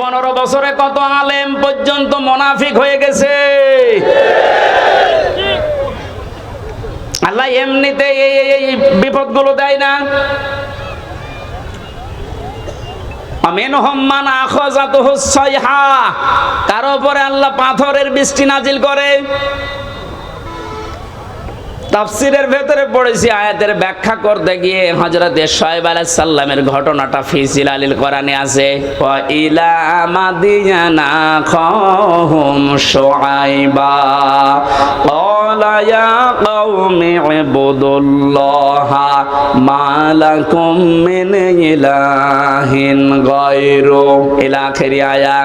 পনেরো বছরে কত আলেম পর্যন্ত মোনাফিক হয়ে গেছে? আল্লাহ এমনিতে এই এই বিপদ বিপদগুলো দেয় না। কারও উপরে আল্লাহ পাথরের বৃষ্টি নাজিল করে। তাফসিরের ভেতরে পড়েছি আয়াতের ব্যাখ্যা করতে গিয়ে হযরত শোয়েব আলাইহিস সালামের ঘটনাটা ফিসিল আলিল কোরআনে আছে ওয়া ইলা মাদিয়ানা খাহুম শুআইবা قال يا قوم اعبدوا الله ما لكم من إله غيره إلى آخر آية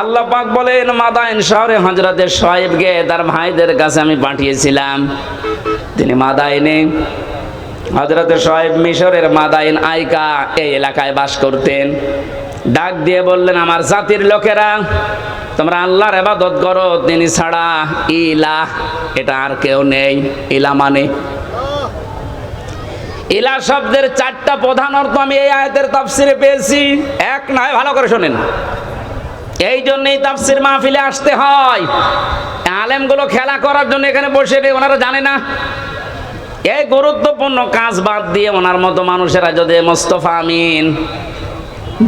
আল্লাহ পাক বলেন, মাদাইন শহরে হজরতের সোহেবকে তার ভাইদের কাছে আমি পাঠিয়েছিলাম। তিনি মাদাইনে হজরতের সাহেব মিশরের মাদাইন আইকা এই এলাকায় বাস করতেন। ডাক দিয়ে বললেন, আমার জাতির লোকেরা, তোমরা আল্লাহর এবাদত করো, তিনি ছাড়া ইলা এটা আর কেউ নেই। ইলা মানে? ইলা শব্দের চারটা প্রধান অর্থ আমি এই আয়াতের তাফসিরে পেয়েছি। এক, নয়, ভালো করে শোনেন। এই জন্যই তাফসির মাহফিলে আসতে হয়। আলেমগুলো খেলা করার জন্য এখানে বসে ওনারা জানে না। এই গুরুত্বপূর্ণ কাজ বাদ দিয়ে ওনার মতো মানুষেরা যদি মোস্তফা আমিন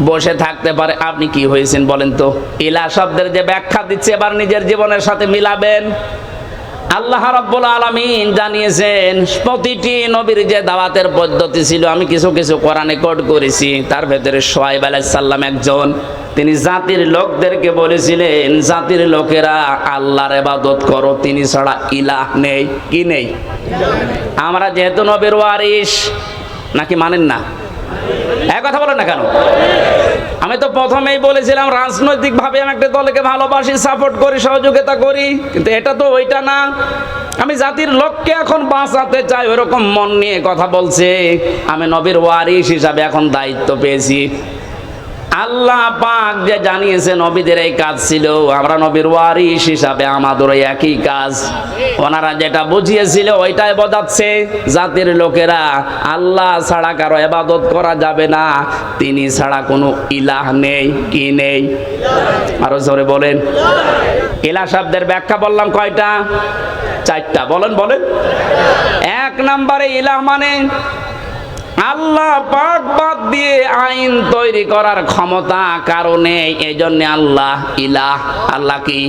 বসে থাকতে পারে, আপনি কি হয়েছেন বলেন তো? ইলা শব্দের যে ব্যাখ্যা দিচ্ছে, এবার নিজের জীবনের সাথে মিলাবেন। আল্লাহ রাব্বুল আলামিন জানিয়েছেন, প্রতিটি নবীর যে দাওয়াতের পদ্ধতি ছিল, আমি কিছু কিছু কোরআনে কোড করেছি। তার ভেতরে সোহাইব আলাইহিস সালাম একজন। তিনি জাতির লোকদেরকে বলেছিলেন, জাতির লোকেরা আল্লাহর ইবাদত করো, তিনি ছাড়া ইলাহ নেই, কি নেই? আমরা যেহেতু নবীর ওয়ারিস নাকি মানেন না? এক কথা বলেন না কেন? আমি তো প্রথমেই বলেছিলাম, রাজনৈতিকভাবে আমি একটা দলকে ভালোবাসি সাপোর্ট করি, সহযোগিতা করি, কিন্তু এটা তো ওইটা না। আমি জাতির লোককে এখন বাঁচাতে চাই, ওরকম মন নিয়ে কথা বলছে। আমি নবীর ওয়ারিস হিসাবে এখন দায়িত্ব পেয়েছি। আল্লাহ পাক যে জানিয়েছে নবীদের এই কাজ ছিল, আমরা নবীর ওয়ারিস হিসাবে আমাদের একই কাজ। ওনারা যেটা বুঝিয়েছিল ওইটাই বোঝাচ্ছে, জাতির লোকেরা আল্লাহ ছাড়া কারও এবাদত করা যাবে না, তিনি ছাড়া কোনো ইলাহ নেই, কি নেই? আরও জোরে বলেন। ইলা শব্দের ব্যাখ্যা বললাম কয়টা? চারটা। বলেন বলেন। এক নম্বরে ইলাহ মানে আল্লাহ পাক বাদ দিয়ে আইন তৈরি করার ক্ষমতা কারণে এই আল্লাহ ইলাহ, আল্লাহ কি?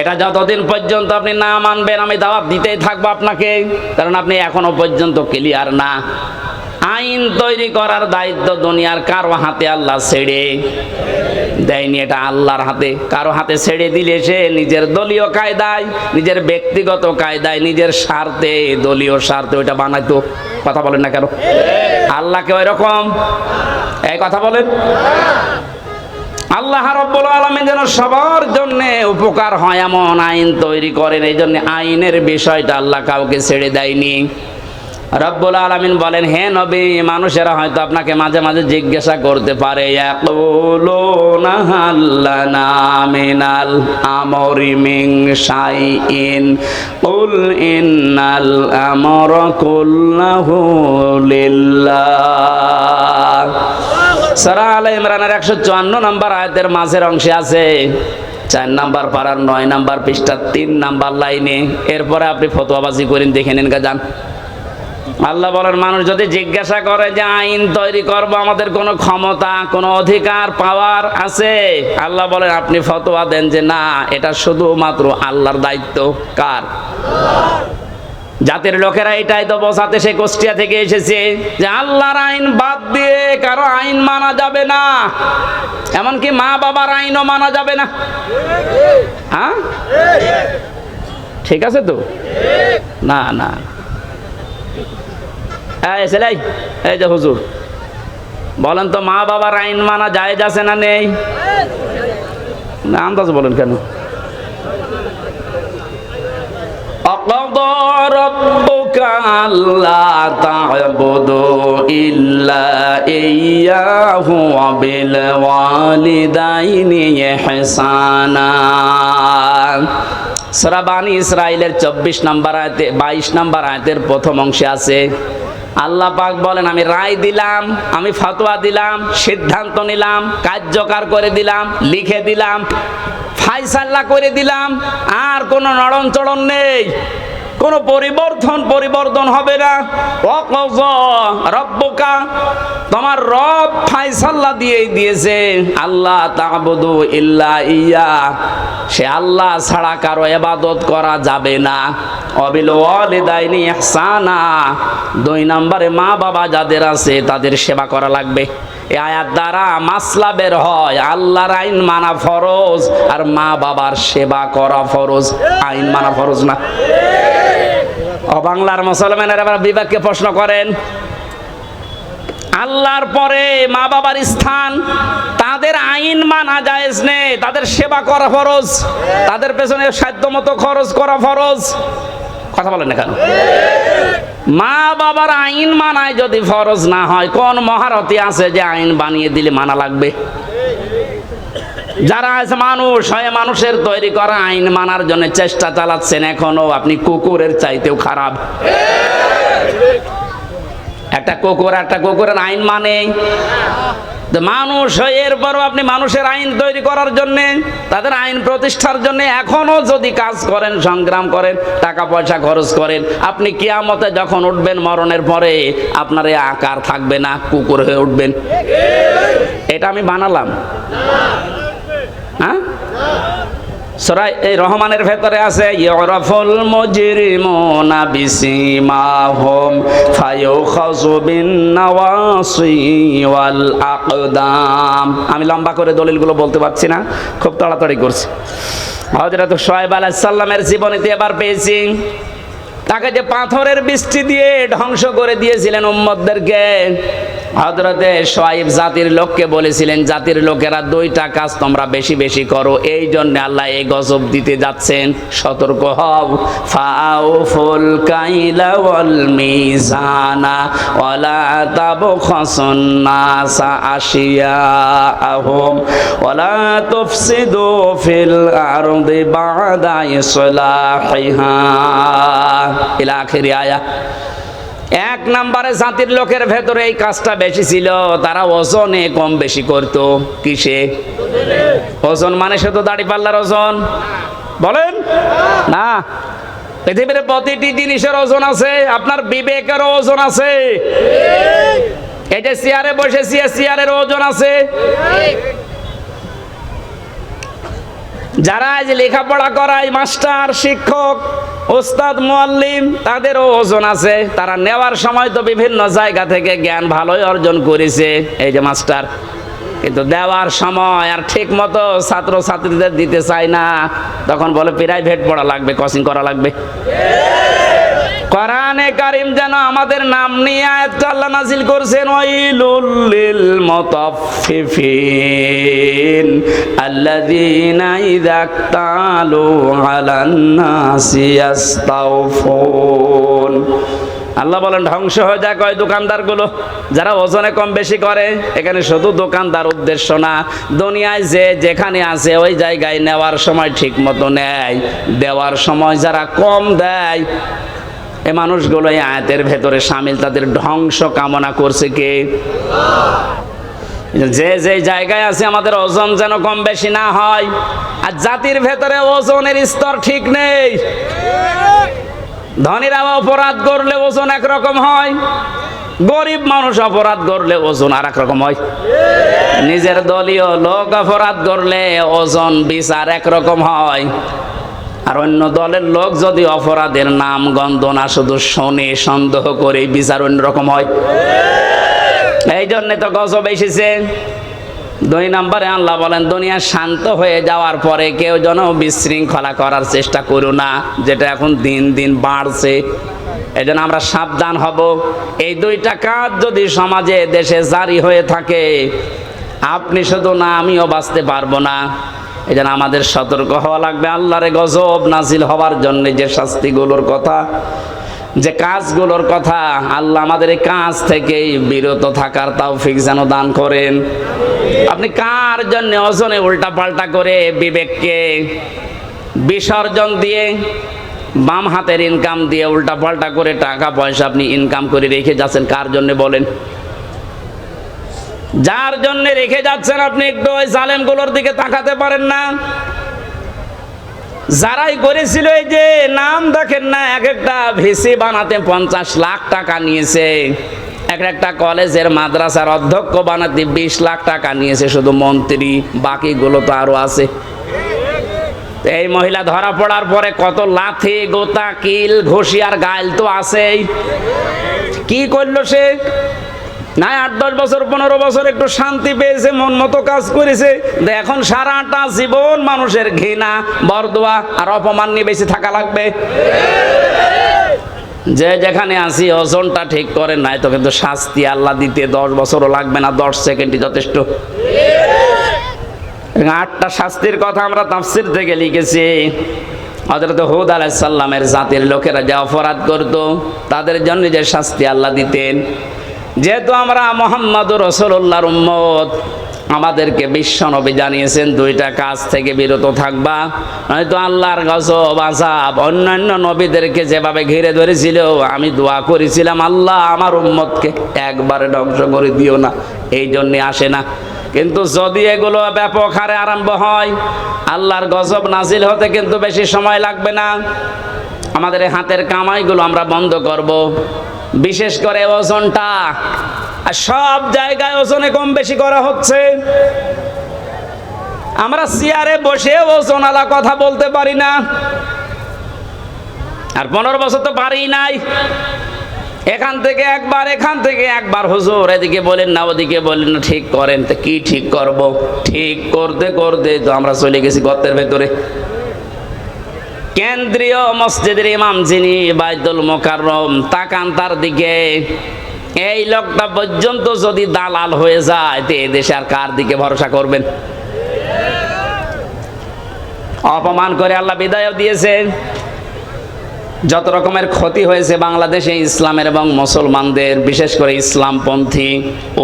এটা যতদিন পর্যন্ত আপনি না মানবেন, আমি দাওয়াত দিতেই থাকব আপনাকে, কারণ আপনি এখনও পর্যন্ত ক্লিয়ার না। আইন তৈরি করার দায়িত্ব দুনিয়ার কারও হাতে আল্লাহ ছেড়ে দেয়নি, এটা আল্লাহর হাতে। কারও হাতে ছেড়ে দিলে সে নিজের দলীয় কায়দায়, নিজের ব্যক্তিগত কায়দায়, নিজের স্বার্থে, দলীয় স্বার্থে ওইটা বানাইতো। কথা বলেন না কেন? আল্লাহকে ওই রকম এই কথা বলেন। আল্লাহ রব্বুল আলমী যেন সবার জন্য উপকার হয়, এমন আইন তৈরি করেন এই জন্য আইনের বিষয়টা আল্লাহ কাউকে ছেড়ে দেয়নি। রব্বুল আলমিন বলেন, হে নবী, মানুষেরা হয়তো আপনাকে মাঝে মাঝে জিজ্ঞাসা করতে পারে সারা ইমরানের একশো চুয়ান্ন নম্বর আয়াতের মাঝের অংশে আছে, চার নাম্বার পাড়ার নয় নাম্বার পৃষ্ঠার তিন নাম্বার লাইনে। এরপরে আপনি ফতোয়াবাজি করেন, দেখে নেন গা যান আল্লাহ বলেন, মানুষ যদি জিজ্ঞাসা করে যে আইন তৈরি করব, আমাদের কোনো ক্ষমতা, কোনো অধিকার পাওয়ার আছে? আল্লাহ বলেন, আপনি ফতোয়া দেন যে না, এটা শুধুমাত্র আল্লাহর দায়িত্ব। কার? জাতির লোকেরা এটাই তো বোঝাতে, সে কুষ্টিয়া থেকে এসেছে যে আল্লাহর আইন বাদ দিয়ে কারও আইন মানা যাবে না। এমনকি মা বাবার আইনও মানা যাবে না। হ্যাঁ? ঠিক আছে তো? না না। এই ছেলে এই যে হুজুর বলেন তো মা বাবার আইন মানা যায় আছে না নেই না আন্দাজ বলেন কেন وقضى ربك ألا تعبدوا إلا إياه وبالوالدين إحسانا সরাবানি ইসরায়েলের চব্বিশ নাম্বার আয়তে বাইশ নাম্বার আয়তের প্রথম অংশে আছে আল্লাহ পাক বলেন, আমি রায় দিলাম, আমি ফতোয়া দিলাম, সিদ্ধান্ত নিলাম, কার্যকর করে দিলাম, লিখে দিলাম, ফাইসাল্লা করে দিলাম, আর কোনো নড়ন চড়ন নেই। কোনো পরিবর্তন পরিবর্তন হবে না। তোমার রব ফাইসাল্লা দিয়ে দিয়েছে। আল্লাহ তাবুদু ইল্লা ইয়া। সে আল্লাহ ছাড়া কারও এবাদত করা যাবে না। অবিল ওয়ালিদাইনি ইহসানা। দুই নম্বরে মা বাবা যাদের আছে, তাদের সেবা করা লাগবে। এই আয়াত দ্বারা মাসলা বের হয়, আল্লাহর আইন মানা ফরজ আর মা বাবার সেবা করা ফরজ। আইন মানা ফরজ না। বাংলার মুসলমানের আবার বিবেককে প্রশ্ন করেন, আল্লাহর পরে মা বাবার স্থান, তাদের আইন মানা জায়েজ নেই, তাদের সেবা করা ফরজ, তাদের পেছনে সাধ্য মতো খরচ করা ফরজ। কথা বলেন কেন? মা বাবার আইন মানায় যদি ফরজ না হয়, কোন মহারতি আছে যে আইন বানিয়ে দিলে মানা লাগবে? যারা আছে মানুষ হয়, মানুষের তৈরি করা আইন মানার জন্য চেষ্টা চালাচ্ছেন, এখনও আপনি কুকুরের চাইতেও খারাপ। একটা কুকুর, একটা কুকুরের আইন মানে? মানুষ হয়ে, এরপরও আপনি মানুষের আইন তৈরি করার জন্যে, তাদের আইন প্রতিষ্ঠার জন্য এখনও যদি কাজ করেন, সংগ্রাম করেন, টাকা পয়সা খরচ করেন, আপনি কিয়ামতে যখন উঠবেন, মরণের পরে আপনার আকার থাকবে না, কুকুর হয়ে উঠবেন। এটা আমি বানালাম। হ্যাঁ? সরাই এই রহমানের ভেতরে আছে ইয়রফুল মুজরিমুনা বিসিমাহুম ফায়ুখাযু বিন নাওয়াসি ওয়াল আকদাম আমি লম্বা করে দলিলগুলো বলতে পারছি না, খুব তাড়াতাড়ি করছি। হযরত শোয়েব আলাইহিস সালামের জীবনীতে এবার পেয়েছি। তাকে যে পাথরের বৃষ্টি দিয়ে ধ্বংস করে দিয়েছিলেন উম্মতদেরকে হজরতে সোয়াইব জাতির লোককে বলেছিলেন, জাতির লোকেরা দুইটা কাজ তোমরা বেশি বেশি করো, এই জন্য আল্লাহ এই গজব দিতে যাচ্ছেন। সতর্ক হও। ফাউফুল কাইলা ওয়াল মিজানা ওয়ালা তাবখাসুন নাসা আশিয়াআহুম ওয়ালা তুফসিদু ফিল আরদি বাদা ইসলাহিহা। ইলা আখিরি আয়া এক নাম্বারে জাতির লোকের ভেতরে এই কাজটা বেশি ছিল, তারা ওজনে কম বেশি করত। কিসে? ওজন মানে সে তো দাড়ি পাল্লার ওজন। বলেন? না। পৃথিবীর প্রতিটি জিনিসের ওজন আছে, আপনার বিবেকের ওজন আছে। এই যে চেয়ারে বসেছি চেয়ারের ওজন আছে। যারা আজ লেখাপড়া করায় মাস্টার, শিক্ষক ওস্তাদ মোয়াল্লিম, তাদেরও ওজন আছে। তারা নেওয়ার সময় তো বিভিন্ন জায়গা থেকে জ্ঞান ভালোই অর্জন করেছে। এই যে মাস্টার, কিন্তু দেওয়ার সময় আর ঠিক মতো ছাত্র ছাত্রীদের দিতে চায় না। তখন বলে, প্রাইভেট পড়া লাগবে, কোচিং করা লাগবে। কোরআনে কারিম যেন আমাদের নাম নিয়ে আয়াতটা আল্লাহ নাজিল করছেন, ওয়াইলুল লিল মুতাফফিফিন আল্লাযীনা ইযা ক্তালু আলান নাসি ইয়াস্তাওফুন আল্লাহ বলেন, ধ্বংস হয়ে যায় কয় দোকানদারগুলো, যারা ওজনে কম বেশি করে। এখানে শুধু দোকানদার উদ্দেশ্য না, দুনিয়ায় যে যেখানে আছে ওই জায়গায় নেওয়ার সময় ঠিক মতো নেয়। দেওয়ার সময় যারা কম দেয় এ মানুষগুলো এই আয়াতের ভেতরে সামিল, তাদের ধ্বংস কামনা করছে কে? যে যে জায়গায় আছে, আমাদের ওজন যেন কম বেশি না হয়। আর জাতির ভেতরে ওজনের স্তর ঠিক নেই। ধনীরা অপরাধ করলে ওজন একরকম হয়। গরিব মানুষ অপরাধ করলে ওজন আর রকম হয়। নিজের দলীয় লোক অপরাধ করলে ওজন, বিচার একরকম হয়। আর অন্য দলের লোক যদি অপরাধের নাম গন্ধ না, শুধু শোনে, সন্দেহ করে বিচার অন্যরকম হয়। এই জন্যে তো গজব এসেছে। দুই নম্বরে আল্লাহ বলেন, দুনিয়া শান্ত হয়ে যাওয়ার পরে কেউ যেন বিশৃঙ্খলা করার চেষ্টা করো না, যেটা এখন দিন দিন বাড়ছে। এই জন্য আমরা সাবধান হব। এই দুইটা কাজ যদি সমাজে, দেশে জারি হয়ে থাকে, আপনি শুধু না, আমিও বাঁচতে পারব না। এই জন্য আমাদের সতর্ক হওয়া লাগবে। আল্লাহরে গজব নাজিল হওয়ার জন্য যে শাস্তিগুলোর কথা, যে কাজগুলোর কথা আল্লাহ আমাদের এই কাজ থেকেই বিরত থাকার তৌফিক যেন দান করেন। আপনি কার জন্য ওজনে উল্টা পাল্টা করে বিবেককে বিসর্জন দিয়ে বাম হাতের ইনকাম দিয়ে উল্টা পাল্টা করে টাকা পয়সা আপনি ইনকাম করে রেখে যাচ্ছেন? কার জন্য বলেন? যার জন্য রেখে যাচ্ছেন আপনি একটু ওই জালেমগুলোর দিকে তাকাতে পারেন না। যারাই করেছিল এই যে নাম দেখেন না, এক একটা ভিসি বানাতে পঞ্চাশ লাখ টাকা নিয়েছে, এক একটা কলেজের মাদ্রাসার অধ্যক্ষ বানাতে বিশ লাখ টাকা নিয়েছে, শুধু মন্ত্রী, বাকিগুলো তো আরও আছে। এই মহিলা ধরা পড়ার পরে কত লাথি, গোতা, কিল, ঘষি আর গাইল তো আছেই। কি করল সে? না আট, দশ বছর, পনেরো বছর একটু শান্তি পেয়েছে, মন মতো কাজ করেছে। এখন সারাটা জীবন মানুষের ঘৃণা, বরদোয়া আর অপমান নিয়ে বেশি থাকা লাগবে। যে যেখানে আসি ওজনটা ঠিক করে নাই, তো কিন্তু শাস্তি আল্লাহ দিতে দশ বছরও লাগবে না, দশ সেকেন্ডই যথেষ্ট। আটটা শাস্তির কথা আমরা তাফসির থেকে লিখেছি। হজরত হুদ আলাইসাল্লামের জাতির লোকেরা যে অপরাধ করত, তাদের জন্য যে শাস্তি আল্লাহ দিতেন। যেহেতু আমরা মোহাম্মদ রসুল্লাহর উম্মত, আমাদেরকে বিশ্ব নবী জানিয়েছেন, দুইটা কাজ থেকে বিরত থাকবা। নয়তো আল্লাহর গজব আজাব অন্যান্য নবীদেরকে যেভাবে ঘিরে ধরেছিল, আমি দোয়া করেছিলাম, আল্লাহ আমার উম্মতকে একবারে ধ্বংস করে দিও না, এই জন্যে আসে না। কিন্তু যদি এগুলো ব্যাপক হারে আরম্ভ হয়, আল্লাহর গজব নাজিল হতে কিন্তু বেশি সময় লাগবে না। আমাদের হাতের কামাইগুলো আমরা বন্ধ করব। বিশেষ করে ওজনটা। আর সব জায়গায় ওজনে কম বেশি করা হচ্ছে। আমরা চেয়ারে বসে ওজনালা কথা বলতে পারি না। আর পনেরো বছর তো পারি নাই। এখান থেকে একবার, এখান থেকে একবার। হুজুর, এদিকে বলেন না, ওদিকে বলেন না, ঠিক করেন। তো কি ঠিক করব? ঠিক করতে করতে তো আমরা চলে গেছি গর্তের ভেতরে। কেন্দ্রীয় মসজিদের ইমাম যিনি বাইদুল মোকাররম, তাকান তার দিকে। এই লোকটা পর্যন্ত যদি দালাল হয়ে যায়, তো দেশে আর কার দিকে ভরসা করবেন? অপমান করে আল্লাহ বিদায় দিয়েছেন যত রকমের ক্ষতি হয়েছে বাংলাদেশে ইসলামের এবং মুসলমানদের, বিশেষ করে ইসলামপন্থী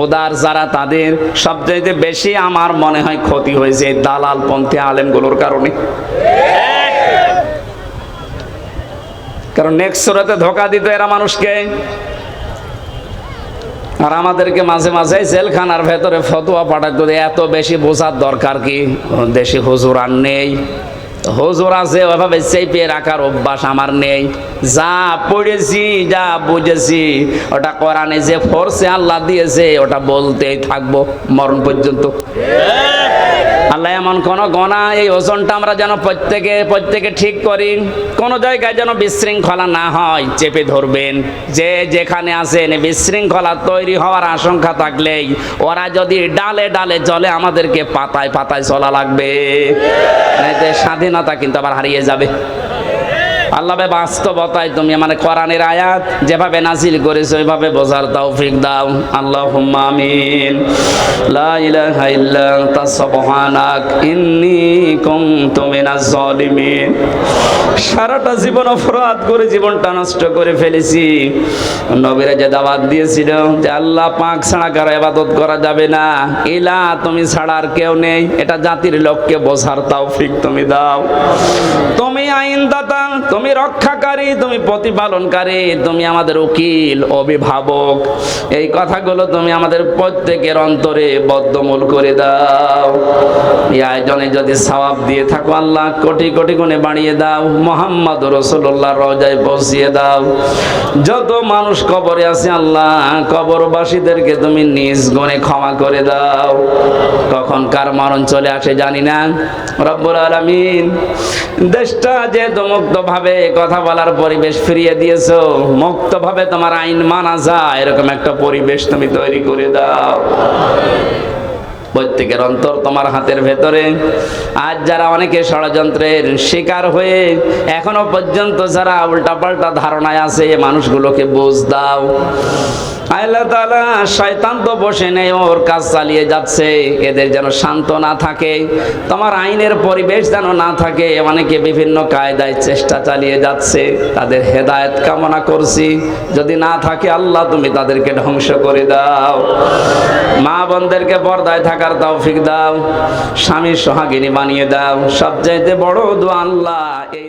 ওদার যারা তাদের, সবচাইতে বেশি আমার মনে হয় ক্ষতি হয়েছে এই দালালপন্থী আলেমগুলোর কারণে। কারণ নেক্সট সুরাতে ধোকা দিত এরা মানুষকে। আর আমাদেরকে মাঝে মাঝে জেলখানার ভেতরে ফতোয়া পাঠাতো এত বেশি বোঝার দরকার কি? দেশি হুজুর আর নেই। হুজুর আছে, ওইভাবে চেপে রাখার অভ্যাস আমার নেই। যা পড়েছি, যা বুঝেছি, ওটা কোরআনে যে ফোর্সে আল্লাহ দিয়েছে, ওটা বলতেই থাকব মরণ পর্যন্ত। আল্লাহ এমন কোন গোনা, এই ওজনটা আমরা যেন প্রত্যেকে প্রত্যেকে ঠিক করি। কোন জায়গায় যেন বিশৃঙ্খলা না হয়, চেপে ধরবেন। যে যেখানে আছেন বিশৃঙ্খলা তৈরি হওয়ার আশঙ্কা থাকলেই ওরা যদি ডালে ডালে চলে, আমাদেরকে পাতায় পাতায় চলা লাগবে। স্বাধীনতা কিন্তু আবার হারিয়ে যাবে। আল্লাহ বাস্তবতায় তুমি মানে কোরআনের আয়াত যেভাবে নাজিল করেছ, ওইভাবে বোঝার তৌফিক দাও। আল্লাহ আমিন। লা ইলাহা ইল্লা আনতা, সুবহানাক, ইন্নী কুনতু মিনাজ জালিমিন। সারাটা জীবন অপরাধ করে জীবনটা নষ্ট করে ফেলেছি। নবীরা যে দাওয়াত দিয়েছিল যে আল্লাহ পাক ছাড়া কারও ইবাদত করা যাবে না। ইলা তুমি ছাড়া আর কেউ নেই। এটা জাতির লোককে বোঝার তৌফিক তুমি দাও। তুমি আইনদাতা, তুমি রক্ষাকারী, তুমি প্রতিপালনকারী, তুমি আমাদের উকিল, অভিভাবক। এই কথাগুলো তুমি আমাদের প্রত্যেকের অন্তরে বদ্ধমূল করে দাও। এই আয়োজনে যদি সওয়াব দিয়ে থাকো, আল্লাহ কোটি কোটি গুণে বাড়িয়ে দাও। মোহাম্মদ রসুল্লাহ রজায় পৌঁছিয়ে দাও। যত মানুষ কবরে আছে, আল্লাহ কবরবাসীদেরকে তুমি নিজ গুণে ক্ষমা করে দাও। কখন কার মরণ চলে আসে জানি না। রব্বুল আলামিন, দেশটা যে মুক্ত ভাবে কথা বলার পরিবেশ ফিরিয়ে দিয়েছ। মুক্ত ভাবে তোমার আইন মানা যায়। এরকম একটা পরিবেশ তুমি তৈরি করে দাও। প্রত্যেকের অন্তর তোমার হাতের ভেতরে। আজ যারা অনেকে ষড়যন্ত্রের শিকার হয়ে এখনও পর্যন্ত যারা উল্টাপাল্টা ধারণায় আছে মানুষগুলোকে বুঝ দাও। আল্লাহ তাআলা শয়তান তো বসে নেই, ওর কাজ চালিয়ে যাচ্ছে। এদের যেন শান্ত না থাকে, তোমার আইনের পরিবেশ যেন না থাকে। অনেকে বিভিন্ন কায়দায় চেষ্টা চালিয়ে যাচ্ছে, তাদের হেদায়েত কামনা করছি। যদি না থাকে আল্লাহ, তুমি তাদেরকে ধ্বংস করে দাও। মা বোনদেরকে পর্দায় থাকার তৌফিক দাও স্বামী সোহাগিনী বানিয়ে দাও। সবচাইতে বড় দোয়া আল্লাহ এই